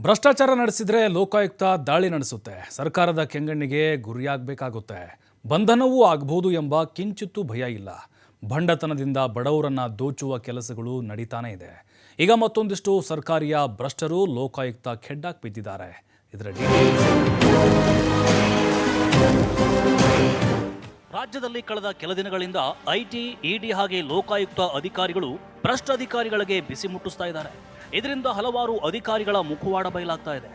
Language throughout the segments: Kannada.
ಭ್ರಷ್ಟಾಚಾರ ನಡೆಸಿದ್ರೆ ಲೋಕಾಯುಕ್ತ ದಾಳಿ ನಡೆಸುತ್ತೆ. ಸರ್ಕಾರದ ಕೆಂಗಣ್ಣಿಗೆ ಗುರಿಯಾಗಬೇಕಾಗುತ್ತೆ. ಬಂಧನವೂ ಆಗಬಹುದು ಎಂಬ ಕಿಂಚಿತ್ತೂ ಭಯ ಇಲ್ಲ. ಭಂಡತನದಿಂದ ಬಡವರನ್ನ ದೋಚುವ ಕೆಲಸಗಳು ನಡೀತಾನೆ ಇದೆ. ಈಗ ಮತ್ತೊಂದಿಷ್ಟು ಸರ್ಕಾರಿಯ ಭ್ರಷ್ಟರು ಲೋಕಾಯುಕ್ತ ಖೆಡ್ಡಾಕ್ ಬಿದ್ದಿದ್ದಾರೆ. ಇದರ ರಾಜ್ಯದಲ್ಲಿ ಕಳೆದ ಕೆಲ ದಿನಗಳಿಂದ ಐಟಿ, ಇಡಿ ಹಾಗೆ ಲೋಕಾಯುಕ್ತ ಅಧಿಕಾರಿಗಳು ಭ್ರಷ್ಟ ಅಧಿಕಾರಿಗಳಿಗೆ ಬಿಸಿ ಮುಟ್ಟಿಸ್ತಾ ಇದ್ದಾರೆ. ಇದರಿಂದ ಹಲವಾರು ಅಧಿಕಾರಿಗಳ ಮುಖವಾಡ ಬಯಲಾಗ್ತಾ ಇದೆ.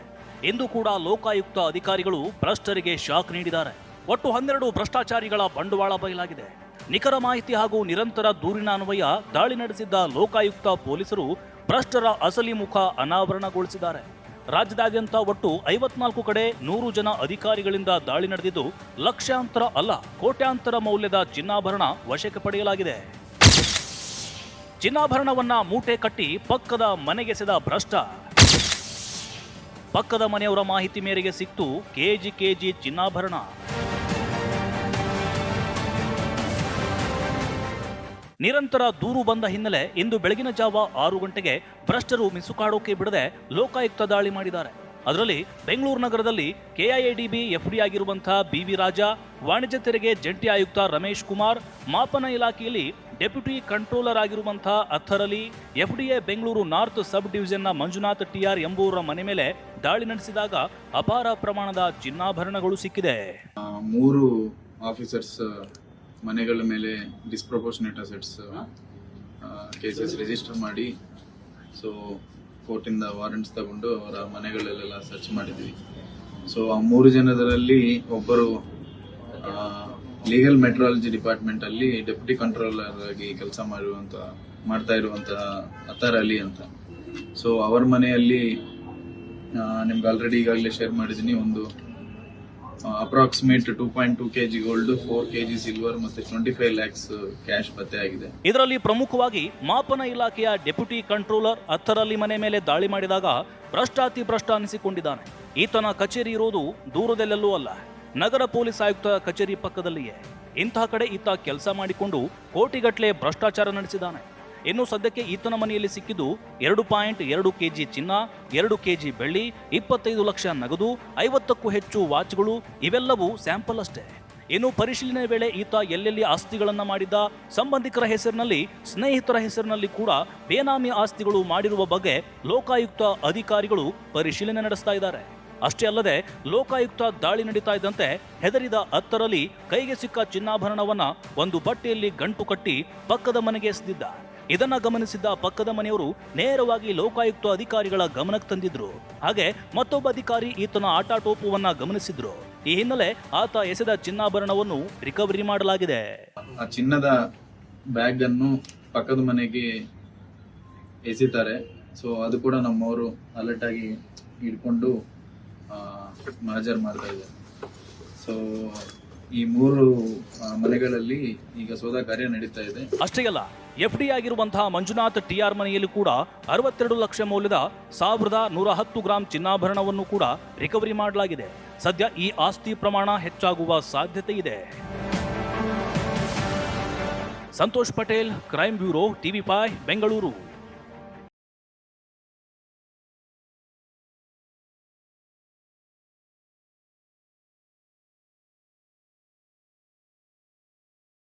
ಇಂದು ಕೂಡ ಲೋಕಾಯುಕ್ತ ಅಧಿಕಾರಿಗಳು ಭ್ರಷ್ಟರಿಗೆ ಶಾಕ್ ನೀಡಿದ್ದಾರೆ. ಒಟ್ಟು ಹನ್ನೆರಡು ಭ್ರಷ್ಟಾಚಾರಿಗಳ ಬಂಡವಾಳ ಬಯಲಾಗಿದೆ. ನಿಖರ ಮಾಹಿತಿ ಹಾಗೂ ನಿರಂತರ ದೂರಿನ ಅನ್ವಯ ದಾಳಿ ನಡೆಸಿದ್ದ ಲೋಕಾಯುಕ್ತ ಪೊಲೀಸರು ಭ್ರಷ್ಟರ ಅಸಲಿ ಮುಖ ಅನಾವರಣಗೊಳಿಸಿದ್ದಾರೆ. ರಾಜ್ಯದಾದ್ಯಂತ ಒಟ್ಟು ಐವತ್ನಾಲ್ಕು ಕಡೆ ನೂರು ಜನ ಅಧಿಕಾರಿಗಳಿಂದ ದಾಳಿ ನಡೆದಿದ್ದು, ಲಕ್ಷಾಂತರ ಅಲ್ಲ, ಕೋಟ್ಯಾಂತರ ಮೌಲ್ಯದ ಚಿನ್ನಾಭರಣ ವಶಕ್ಕೆ ಪಡೆಯಲಾಗಿದೆ. ಚಿನ್ನಾಭರಣವನ್ನ ಮೂಟೆ ಕಟ್ಟಿ ಪಕ್ಕದ ಮನೆಗೆಸೆದ ಭ್ರಷ್ಟ. ಪಕ್ಕದ ಮನೆಯವರ ಮಾಹಿತಿ ಮೇರೆಗೆ ಸಿಕ್ತು ಕೆಜಿ ಕೆಜಿ ಚಿನ್ನಾಭರಣ. ನಿರಂತರ ದೂರು ಬಂದ ಹಿನ್ನೆಲೆ ಇಂದು ಬೆಳಗಿನ ಜಾವ ಆರು ಗಂಟೆಗೆ ಭ್ರಷ್ಟರು ಮಿಸುಕಾಡೋಕೆ ಬಿಡದೆ ಲೋಕಾಯುಕ್ತ ದಾಳಿ ಮಾಡಿದ್ದಾರೆ. ಅದರಲ್ಲಿ ಬೆಂಗಳೂರು ನಗರದಲ್ಲಿ ಕೆಐಎಡಿಬಿ ಎಫ್ಡಿ ಆಗಿರುವಂತಹ ಬಿವಿ ರಾಜ, ವಾಣಿಜ್ಯ ತೆರಿಗೆ ಜಂಟಿ ಆಯುಕ್ತ ರಮೇಶ್ ಕುಮಾರ್, ಮಾಪನ ಇಲಾಖೆಯಲ್ಲಿ ಡೆಪ್ಯೂಟಿ ಕಂಟ್ರೋಲರ್ ಆಗಿರುವಂತಹ ಅಥರಲಿ ಎಫ್ಡಿಎ ಬೆಂಗಳೂರು ನಾರ್ತ್ ಸಬ್ ಡಿವಿಷನ್ನ ಮಂಜುನಾಥ್ ಟಿಆರ್ ಎಂಬುವರ ಮನೆ ಮೇಲೆ ದಾಳಿ ನಡೆಸಿದಾಗ ಅಪಾರ ಪ್ರಮಾಣದ ಚಿನ್ನಾಭರಣಗಳು ಸಿಕ್ಕಿದೆ. ಮೂರು ಆಫೀಸರ್ಸ್ ಮನೆಗಳ ಮೇಲೆ ಡಿಸ್ಪ್ರಪೋರ್ಷನೇಟ್ ಅಸೆಟ್ಸ್ ಕೇಸಸ್ ರಿಜಿಸ್ಟರ್ ಮಾಡಿ ಸೊ ಕೋರ್ಟಿಂದ ವಾರಂಟ್ಸ್ ತಗೊಂಡು ಅವರ ಮನೆಗಳಲ್ಲೆಲ್ಲ ಸರ್ಚ್ ಮಾಡಿದ್ವಿ. ಸೊ ಆ ಮೂರು ಜನದರಲ್ಲಿ ಒಬ್ಬರು ಲೀಗಲ್ ಮೆಟ್ರಾಲಜಿ ಡಿಪಾರ್ಟ್ಮೆಂಟ್ ಅಲ್ಲಿ ಡೆಪ್ಯೂಟಿ ಕಂಟ್ರೋಲರ್ ಆಗಿ ಕೆಲಸ ಮಾಡಿರುವಂತ ಮಾಡ್ತಾ ಇರುವಂತ ಅತಾರ್ ಅಲಿ ಅಂತ. ಸೊ ಅವರ ಮನೆಯಲ್ಲಿ ನಿಮ್ಗೆ ಆಲ್ರೆಡಿ ಈಗಾಗಲೇ ಶೇರ್ ಮಾಡಿದ್ದೀನಿ ಒಂದು approximate two point two K G gold four K G silver ಮತ್ತೆ ಟ್ವೆಂಟಿ ಫೈವ್ ಲ್ಯಾಕ್ಸ್ ಕ್ಯಾಶ್ ಪತ್ತೆ ಆಗಿದೆ. ಇದರಲ್ಲಿ ಪ್ರಮುಖವಾಗಿ ಮಾಪನ ಇಲಾಖೆಯ ಡೆಪ್ಯೂಟಿ ಕಂಟ್ರೋಲರ್ ಹತ್ತರಲ್ಲಿ ಮನೆ ಮೇಲೆ ದಾಳಿ ಮಾಡಿದಾಗ ಭ್ರಷ್ಟಾತಿ ಭ್ರಷ್ಟ ಅನಿಸಿಕೊಂಡಿದ್ದಾನೆ. ಈತನ ಕಚೇರಿ ಇರೋದು ದೂರದಲ್ಲೆಲ್ಲೂ ಅಲ್ಲ, ನಗರ ಪೊಲೀಸ್ ಆಯುಕ್ತ ಕಚೇರಿ ಪಕ್ಕದಲ್ಲಿಯೇ. ಇಂತಹ ಕಡೆ ಈತ ಕೆಲಸ ಮಾಡಿಕೊಂಡು ಕೋಟಿಗಟ್ಟಲೆ ಭ್ರಷ್ಟಾಚಾರ ನಡೆಸಿದ್ದಾನೆ. ಇನ್ನು ಸದ್ಯಕ್ಕೆ ಈತನ ಮನೆಯಲ್ಲಿ ಸಿಕ್ಕಿದ್ದು ಎರಡು ಪಾಯಿಂಟ್ ಎರಡು ಕೆಜಿ ಚಿನ್ನ, ಎರಡು ಕೆಜಿ ಬೆಳ್ಳಿ, ಇಪ್ಪತ್ತೈದು ಲಕ್ಷ ನಗದು, ಐವತ್ತಕ್ಕೂ ಹೆಚ್ಚು ವಾಚ್ಗಳು ಇವೆಲ್ಲವೂ ಸ್ಯಾಂಪಲ್ ಅಷ್ಟೇ. ಇನ್ನು ಪರಿಶೀಲನೆ ವೇಳೆ ಈತ ಎಲ್ಲೆಲ್ಲಿ ಆಸ್ತಿಗಳನ್ನು ಮಾಡಿದ್ದ ಸಂಬಂಧಿಕರ ಹೆಸರಿನಲ್ಲಿ, ಸ್ನೇಹಿತರ ಹೆಸರಿನಲ್ಲಿ ಕೂಡ ಬೇನಾಮಿ ಆಸ್ತಿಗಳು ಮಾಡಿರುವ ಬಗ್ಗೆ ಲೋಕಾಯುಕ್ತ ಅಧಿಕಾರಿಗಳು ಪರಿಶೀಲನೆ ನಡೆಸ್ತಾ ಇದ್ದಾರೆ. ಅಷ್ಟೇ ಅಲ್ಲದೆ, ಲೋಕಾಯುಕ್ತ ದಾಳಿ ನಡೀತಾ ಇದ್ದಂತೆ ಹೆದರಿದ ಹತ್ತರಲ್ಲಿ ಕೈಗೆ ಸಿಕ್ಕ ಚಿನ್ನಾಭರಣವನ್ನ ಒಂದು ಬಟ್ಟೆಯಲ್ಲಿ ಗಂಟು ಕಟ್ಟಿ ಪಕ್ಕದ ಮನೆಗೆ ಎಸೆದಿದ್ದ. ಇದನ್ನ ಗಮನಿಸಿದ್ದ ಪಕ್ಕದ ಮನೆಯವರು ನೇರವಾಗಿ ಲೋಕಾಯುಕ್ತ ಅಧಿಕಾರಿಗಳ ಗಮನಕ್ಕೆ ತಂದಿದ್ರು. ಹಾಗೆ ಮತ್ತೊಬ್ಬ ಅಧಿಕಾರಿ ಈತನ ಆಟಾಟೋಪವನ್ನ ಗಮನಿಸಿದ್ರು. ಈ ಹಿನ್ನೆಲೆ ಆತ ಎಸೆದ ಚಿನ್ನಾಭರಣವನ್ನು ರಿಕವರಿ ಮಾಡಲಾಗಿದೆ. ಆ ಚಿನ್ನದ ಬ್ಯಾಗ್ ಅನ್ನು ಪಕ್ಕದ ಮನೆಗೆ ಎಸಿತಾರೆ. ಸೊ ಅದು ಕೂಡ ನಮ್ಮವರು ಅಲರ್ಟ್ ಆಗಿ ಹಿಡ್ಕೊಂಡು ಮಾಡ್ತಾ ಇದ್ದಾರೆ. ಸೊ ಈ ಮೂರು ಮನೆಗಳಲ್ಲಿ ಈಗ ಸೋದ ಕಾರ್ಯ ನಡೀತಾ ಇದೆ. ಅಷ್ಟೇ ಅಲ್ಲ, ಎಫ್ ಡಿ ಆಗಿರುವಂತಹ ಮಂಜುನಾಥ್ ಟಿಆರ್ ಮನೆಯಲ್ಲಿ ಕೂಡ ಅರವತ್ತೆರಡು ಲಕ್ಷ ಮೌಲ್ಯದ ಸಾವಿರದ ನೂರ ಹತ್ತು ಗ್ರಾಂ ಚಿನ್ನಾಭರಣವನ್ನು ಕೂಡ ರಿಕವರಿ ಮಾಡಲಾಗಿದೆ. ಸದ್ಯ ಈ ಆಸ್ತಿ ಪ್ರಮಾಣ ಹೆಚ್ಚಾಗುವ ಸಾಧ್ಯತೆ ಇದೆ. Santosh Patel crime bureau TV five, Bengaluru.